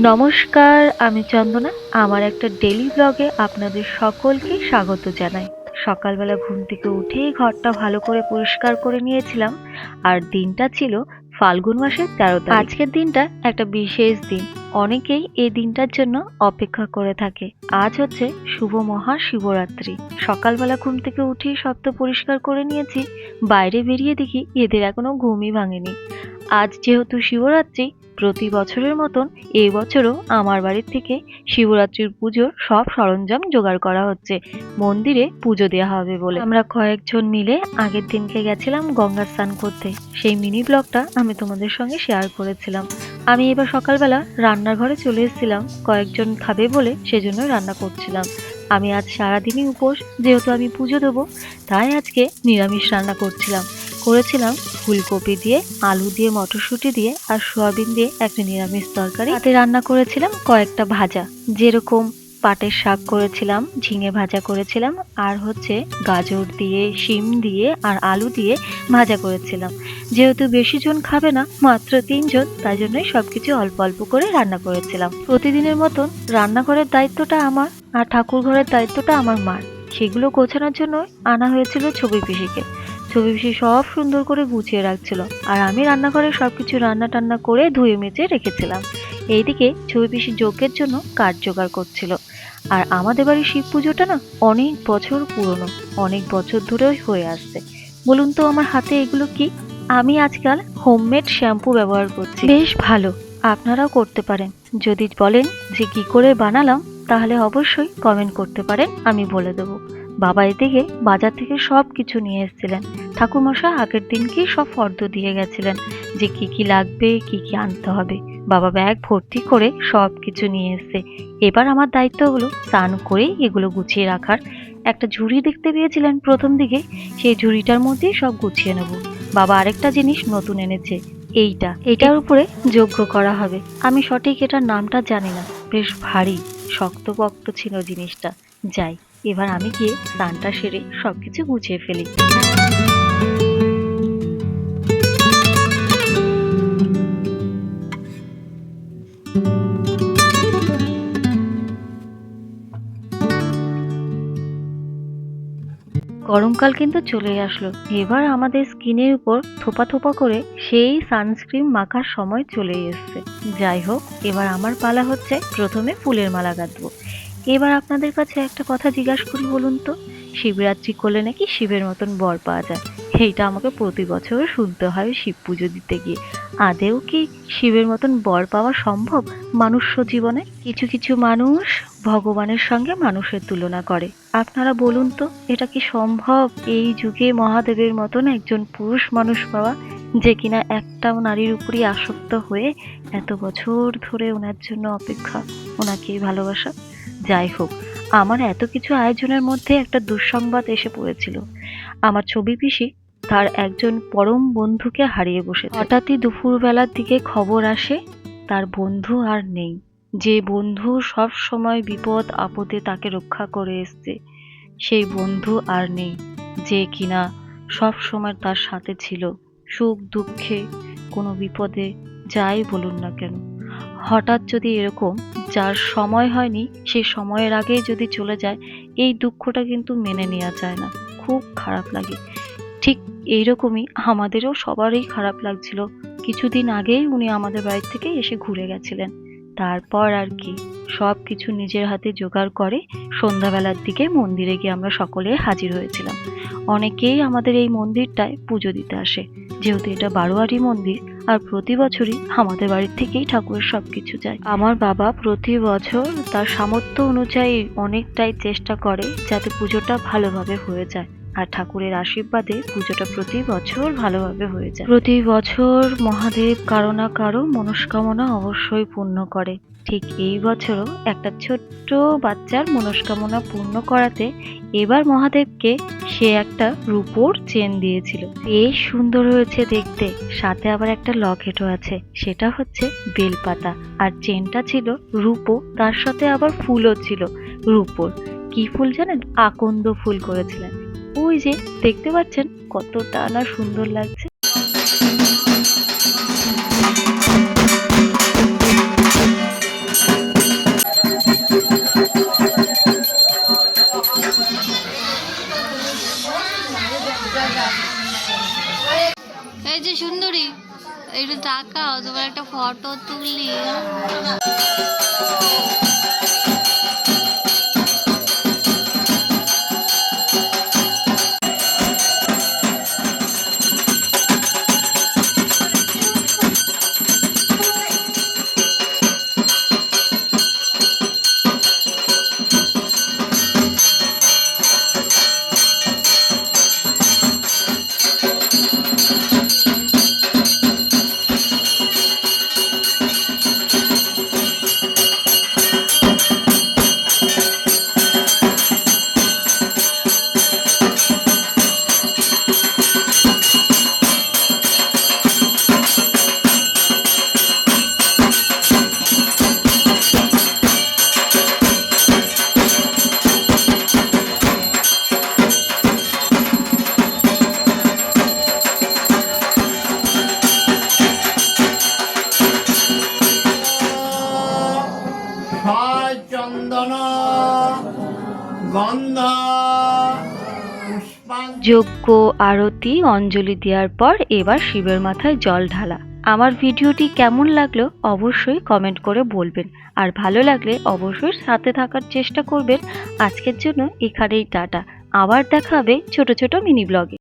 নমস্কার, আমি চন্দনা। আমার একটা ডেলি ব্লগে আপনাদের সকলকে স্বাগত জানাই। সকালবেলা ঘুম থেকে উঠেই ঘরটা ভালো করে পরিষ্কার করে নিয়েছিলাম। আর দিনটা ছিল ফাল্গুন মাসের তেরো তারিখ। আজকের দিনটা একটা বিশেষ দিন। অনেকেই এই দিনটার জন্য অপেক্ষা করে থাকে। আজ হচ্ছে শুভ মহা শিবরাত্রি। সকালবেলা ঘুম থেকে উঠেই সব পরিষ্কার করে নিয়েছি। বাইরে বেরিয়ে দেখি এদের এখনও ঘুমই ভাঙেনি। আজ যেহেতু শিবরাত্রি, প্রতি বছরের মতন এই বছরও আমার বাড়ির থেকে শিবরাত্রির পুজোর সব সরঞ্জাম জোগাড় করা হচ্ছে। মন্দিরে পুজো দেওয়া হবে বলে। আমরা কয়েকজন মিলে আগের দিনকে গেছিলাম গঙ্গা স্নান করতে। সেই মিনি ব্লগটা আমি তোমাদের সঙ্গে শেয়ার করেছিলাম। আমি এবার সকালবেলা রান্নার ঘরে চলে এসেছিলাম। কয়েকজন খাবে বলে সেজন্য রান্না করছিলাম। আমি আজ সারাদিনই উপোস, যেহেতু আমি পুজো দেবো, তাই আজকে নিরামিষ রান্না করছিলাম। করেছিলাম ফুলকপি দিয়ে, আলু দিয়ে, মটরশুঁটি দিয়ে আর সোয়াবিন দিয়ে একটা নিরামিষ তরকারি। তাতে রান্না করেছিলাম কয়েকটা ভাজা। যেরকম পাটের শাক করেছিলাম, ঝিঙে ভাজা করেছিলাম আর হচ্ছে গাজর দিয়ে, শিম দিয়ে আর আলু দিয়ে ভাজা করেছিলাম। যেহেতু বেশি জন খাবে না, মাত্র তিনজন, তাই জন্যই সবকিছু অল্প অল্প করে রান্না করেছিলাম। প্রতিদিনের মতন রান্নাঘরের দায়িত্বটা আমার আর ঠাকুর ঘরের দায়িত্বটা আমার মার। সেগুলো গোছানোর জন্য আনা হয়েছিল ছবি পিসিকে। ছবি পিসি সব সুন্দর করে গুছিয়ে রাখছিল। আর আমি রান্নাঘরে সবকিছু রান্না টান্না করে ধুয়ে মেজে রেখেছিলাম। এইদিকে ছবি পিসি যজ্ঞের জন্য কাঠ জোগাড় করছিল। আর আমাদের বাড়ির শিব পুজোটা না অনেক বছর পুরনো, অনেক বছর ধরে হয়ে আসছে। বলুন তো আমার হাতে এগুলো কি? আমি আজকাল হোমমেড শ্যাম্পু ব্যবহার করছি। বেশ ভালো, আপনারাও করতে পারেন। যদি বলেন যে কি করে বানালাম, তাহলে অবশ্যই কমেন্ট করতে পারেন, আমি বলে দেবো। বাবা এদিকে বাজার থেকে সব কিছু নিয়ে এসেছিলেন। ঠাকুরমশাই আগের দিনকেই সব ফর্দ দিয়ে গেছিলেন যে কি কি লাগবে, কি কি আনতে হবে। বাবা ব্যাগ ভর্তি করে সব কিছু নিয়ে এসছে। এবার আমার দায়িত্ব হলো স্নান করেই এগুলো গুছিয়ে রাখার। একটা ঝুড়ি দেখতে পেয়েছিলেন প্রথম দিকে, সেই ঝুড়িটার মধ্যেই সব গুছিয়ে নেব। বাবা আরেকটা জিনিস নতুন এনেছে, এইটা। এটার উপরে যোগ্য করা হবে। আমি সঠিক এটার নামটা জানি না। বেশ ভারী, শক্তপক্ত ছিল জিনিসটা। যাই। এবার আমি গিয়ে স্নানটা সেরে সবকিছু গুছিয়ে ফেলি। গরমকাল কিন্তু চলে আসলো। এবার আমাদের স্কিনের উপর থোপা থোপা করে সেই সানস্ক্রিন মাখার সময় চলে এসছে। যাই হোক, এবার আমার পালা হচ্ছে প্রথমে ফুলের মালা গাঁথবো। এবার আপনাদের কাছে একটা কথা জিজ্ঞাসা করি বলুন তো? শিবরাত্রি করলে নাকি শিবের মতন বর পাওয়া যায়? এইটা আমাকে প্রতি বছর শুনতে হয় শিব পুজো দিতে গিয়ে। আদেও কি শিবের মতন বর পাওয়া সম্ভব মানুষ্য জীবনে? কিছু কিছু মানুষ ভগবানের সঙ্গে মানুষের তুলনা করে। আপনারা বলুন তো, এটা কি সম্ভব এই যুগে মহাদেবের মতন একজন পুরুষ মানুষ পাওয়া যে কিনা একটাও নারীর উপরই আসক্ত হয়ে এত বছর ধরে ওনার জন্য অপেক্ষা? ওনাকে ভালোবাসা? যাই হোক, আমার এত কিছু আয়োজনের মধ্যে একটা দুঃসংবাদ এসে পড়েছিল। আমার ছবি পিসি তার একজন পরম বন্ধুকে হারিয়ে বসে হঠাৎই দুপুরবেলার দিকে খবর আসে, তার বন্ধু আর নেই। যে বন্ধু সব সময় বিপদ, আপদে তাকে রক্ষা করে এসছে, সেই বন্ধু আর নেই। যে কিনা সব সময় তার সাথে ছিল, সুখ দুঃখে, কোনো বিপদে, যাই বলুন না কেন। হঠাৎ যদি এরকম, যার সময় হয়নি, সে সময়ের আগেই যদি চলে যায়, এই দুঃখটা কিন্তু মেনে নেওয়া যায় না। খুব খারাপ লাগে। ঠিক এইরকমই আমাদেরও সবারই খারাপ লাগছিল। কিছুদিন আগেই উনি আমাদের বাড়ি থেকে এসে ঘুরে গেছিলেন। তারপর আর কি। সব কিছু নিজের হাতে জোগাড় করে সন্ধ্যাবেলার দিকে মন্দিরে গিয়ে আমরা সকলে হাজির হয়েছিলাম। অনেকেই আমাদের এই মন্দিরটায় পুজো দিতে আসে। যেহেতু এটা বারোয়ারি মন্দির আর প্রতি বছরই আমাদের বাড়ির থেকেই ঠাকুরের সব কিছু যায়। আমার বাবা প্রতি বছর তার সামর্থ্য অনুযায়ী অনেকটাই চেষ্টা করে যাতে পুজোটা ভালোভাবে হয়ে যায়। আর ঠাকুরের আশীর্বাদে পুজোটা প্রতি বছর ভালোভাবে হয়ে যায়। প্রতি বছর মহাদেব কারও না কারও মনস্কামনা অবশ্যই পূর্ণ করে। ঠিক এই বছরও একটা ছোট্ট বাচ্চার মনস্কামনা পূর্ণ করাতে এবার মহাদেবকে সে একটা রূপোর চেন দিয়েছিল। বেশ সুন্দর হয়েছে দেখতে। সাথে আবার একটা লকেটও আছে। সেটা হচ্ছে বেলপাতা। আর চেনটা ছিল রূপো। তার সাথে আবার ফুলও ছিল রূপোর। কি ফুল জানেন? আকন্দ ফুল করেছিলেন। ওই যে, দেখতে পাচ্ছেন কতটা না সুন্দর লাগছে। এই যে সুন্দরী একটু তাকাও, তোমার একটা ফটো তুললি। যজ্ঞ, আরতি, অঞ্জলি দেওয়ার পর এবার শিবের মাথায় জল ঢালা। আমার ভিডিওটি কেমন লাগল অবশ্যই কমেন্ট করে বলবেন। আর ভালো লাগলে অবশ্যই সাথে থাকার চেষ্টা করবেন। আজকের জন্য এখানেই টাটা। আবার দেখা হবে ছোট ছোট মিনি ব্লগে